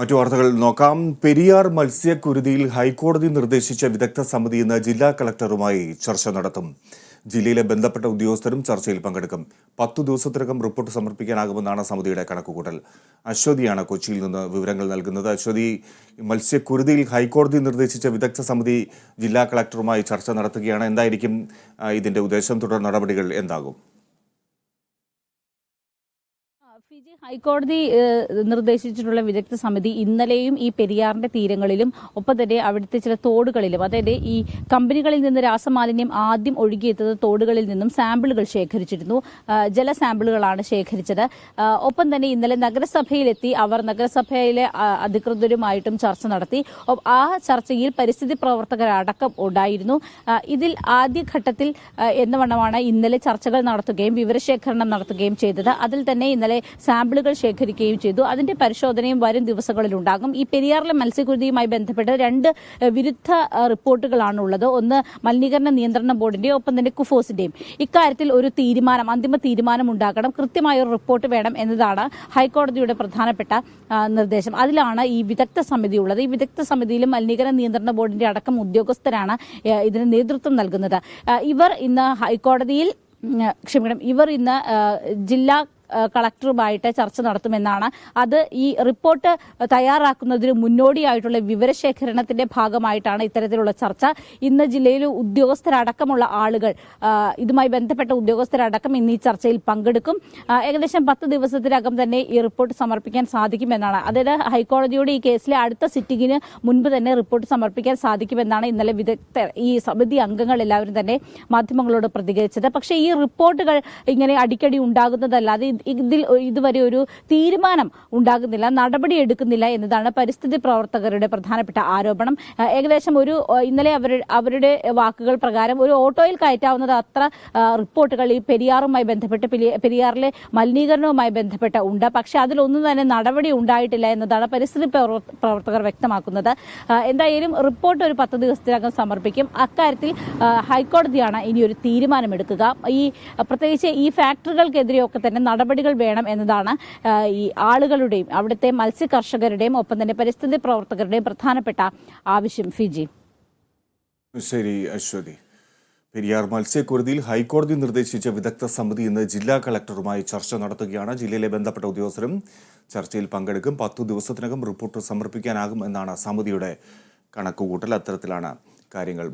മറ്റു വാർത്തകൾ നോക്കാം. പെരിയാർ മത്സ്യക്കുരുതിയിൽ ഹൈക്കോടതി നിർദ്ദേശിച്ച വിദഗ്ധ സമിതി ഇന്ന് ജില്ലാ കളക്ടറുമായി ചർച്ച നടത്തും. ജില്ലയിലെ ബന്ധപ്പെട്ട ഉദ്യോഗസ്ഥരും ചർച്ചയിൽ പങ്കെടുക്കും. പത്തു ദിവസത്തിനകം റിപ്പോർട്ട് സമർപ്പിക്കാനാകുമെന്നാണ് സമിതിയുടെ കണക്കുകൂട്ടൽ. അശ്വതിയാണ് കൊച്ചിയിൽ നിന്ന് വിവരങ്ങൾ നൽകുന്നത്. അശ്വതി മത്സ്യക്കുരുതിയിൽ ഹൈക്കോടതി നിർദ്ദേശിച്ച വിദഗ്ധ സമിതി ജില്ലാ കളക്ടറുമായി ചർച്ച നടത്തുകയാണ്. എന്തായിരിക്കും ഇതിന്റെ ഉദ്ദേശം? തുടർ നടപടികൾ എന്താകും? ഫിജി ഹൈക്കോടതി നിർദ്ദേശിച്ചിട്ടുള്ള വിദഗ്ധ സമിതി ഇന്നലെയും ഈ പെരിയാറിന്റെ തീരങ്ങളിലും ഒപ്പം തന്നെ അവിടുത്തെ ചില തോടുകളിലും അതായത് ഈ കമ്പനികളിൽ നിന്ന് രാസമാലിന്യം ആദ്യം ഒഴുകിയെത്തുന്ന തോടുകളിൽ നിന്നും സാമ്പിളുകൾ ശേഖരിച്ചിരുന്നു. ജല സാമ്പിളുകളാണ് ശേഖരിച്ചത്. ഒപ്പം തന്നെ ഇന്നലെ നഗരസഭയിലെത്തി അവർ നഗരസഭയിലെ അധികൃതരുമായിട്ടും ചർച്ച നടത്തി. ആ ചർച്ചയിൽ പരിസ്ഥിതി പ്രവർത്തകരടക്കം ഉണ്ടായിരുന്നു. ഇതിൽ ആദ്യഘട്ടത്തിൽ എന്നവണ്ണമാണ് എന്ന വണ്ണമാണ് ഇന്നലെ ചർച്ചകൾ നടത്തുകയും വിവരശേഖരണം നടത്തുകയും ചെയ്തത്. അതിൽ തന്നെ ഇന്നലെ സാമ്പിളുകൾ ശേഖരിക്കുകയും ചെയ്തു. അതിന്റെ പരിശോധനയും വരും ദിവസങ്ങളിൽ ഉണ്ടാകും ഈ പെരിയാറിലെ മത്സ്യക്കുരുതിയുമായി ബന്ധപ്പെട്ട് രണ്ട് വിരുദ്ധ റിപ്പോർട്ടുകളാണ് ഉള്ളത് ഒന്ന് മലിനീകരണ നിയന്ത്രണ ബോർഡിന്റെയും ഒപ്പം തന്നെ കുഫോസിന്റെയും. ഇക്കാര്യത്തിൽ ഒരു തീരുമാനം അന്തിമ തീരുമാനം ഉണ്ടാക്കണം കൃത്യമായ ഒരു റിപ്പോർട്ട് വേണം എന്നതാണ് ഹൈക്കോടതിയുടെ പ്രധാനപ്പെട്ട നിർദ്ദേശം. അതിലാണ് ഈ വിദഗ്ധ സമിതി ഉള്ളത്. ഈ വിദഗ്ധ സമിതിയിലും മലിനീകരണ നിയന്ത്രണ ബോർഡിന്റെ അടക്കം ഉദ്യോഗസ്ഥരാണ് ഇതിന് നേതൃത്വം നൽകുന്നത്. ഇവർ ഇന്ന് ഹൈക്കോടതിയിൽ ക്ഷമിക്കണം ഇവർ ഇന്ന് ജില്ലാ കളക്ടറുമായിട്ട് ചർച്ച നടത്തുമെന്നാണ്. അത് ഈ റിപ്പോർട്ട് തയ്യാറാക്കുന്നതിന് മുന്നോടിയായിട്ടുള്ള വിവരശേഖരണത്തിന്റെ ഭാഗമായിട്ടാണ് ഇത്തരത്തിലുള്ള ചർച്ച. ഇന്ന് ജില്ലയിലെ ഉദ്യോഗസ്ഥരടക്കമുള്ള ആളുകൾ ഇതുമായി ബന്ധപ്പെട്ട ഉദ്യോഗസ്ഥരടക്കം ഇന്ന് ഈ ചർച്ചയിൽ പങ്കെടുക്കും. ഏകദേശം പത്ത് ദിവസത്തിനകം തന്നെ ഈ റിപ്പോർട്ട് സമർപ്പിക്കാൻ സാധിക്കുമെന്നാണ്. അതായത് ഹൈക്കോടതിയുടെ ഈ കേസിലെ അടുത്ത സിറ്റിംഗിന് മുൻപ് തന്നെ റിപ്പോർട്ട് സമർപ്പിക്കാൻ സാധിക്കുമെന്നാണ് ഇന്നലെ വിദഗ്ധർ ഈ സമിതി അംഗങ്ങൾ എല്ലാവരും തന്നെ മാധ്യമങ്ങളോട് പ്രതികരിച്ചത്. പക്ഷേ ഈ റിപ്പോർട്ടുകൾ ഇങ്ങനെ അടിക്കടി ഉണ്ടാകുന്നതല്ലാതെ ഇതിൽ ഇതുവരെ ഒരു തീരുമാനം ഉണ്ടാകുന്നില്ല നടപടി എടുക്കുന്നില്ല എന്നതാണ് പരിസ്ഥിതി പ്രവർത്തകരുടെ പ്രധാനപ്പെട്ട ആരോപണം. ഏകദേശം ഒരു ഇന്നലെ അവർ അവരുടെ വാക്കുകൾ പ്രകാരം ഒരു ഓട്ടോയിൽ കയറ്റാവുന്നത് അത്ര റിപ്പോർട്ടുകൾ ഈ പെരിയാറുമായി ബന്ധപ്പെട്ട് പെരിയാറിലെ മലിനീകരണവുമായി ബന്ധപ്പെട്ട് ഉണ്ട്. പക്ഷെ അതിലൊന്നും തന്നെ നടപടി ഉണ്ടായിട്ടില്ല എന്നതാണ് പരിസ്ഥിതി പ്രവർ- പ്രവർത്തകർ വ്യക്തമാക്കുന്നത്. എന്തായാലും റിപ്പോർട്ട് ഒരു പത്ത് ദിവസത്തിനകം സമർപ്പിക്കും. അക്കാര്യത്തിൽ ഹൈക്കോടതിയാണ് ഇനി ഒരു തീരുമാനമെടുക്കുക. ഈ പ്രത്യേകിച്ച് ഈ ഫാക്ടറികൾക്കെതിരെയൊക്കെ തന്നെ നടപടികൾ വേണം എന്നതാണ് ഈ ആളുകളുടെയും അവിടുത്തെ മത്സ്യ കർഷകരുടെയും ഒപ്പം തന്നെ പരിസ്ഥിതി പ്രവർത്തകരുടെയും പ്രധാനപ്പെട്ട ആവശ്യം. ഫിജി. ശരി അശ്വതി. പെരിയാർ മത്സ്യക്കുരുതിയിൽ ഹൈക്കോടതി നിർദ്ദേശിച്ച വിദഗ്ധ സമിതി ഇന്ന് ജില്ലാ കളക്ടറുമായി ചർച്ച നടത്തുകയാണ്. ജില്ലയിലെ ബന്ധപ്പെട്ട ഉദ്യോഗസ്ഥരും ചർച്ചയിൽ പങ്കെടുക്കും. പത്തു ദിവസത്തിനകം റിപ്പോർട്ട് സമർപ്പിക്കാനാകും എന്നാണ് സമിതിയുടെ കണക്കുകൂട്ടൽ. അത്തരത്തിലാണ് കാര്യങ്ങൾ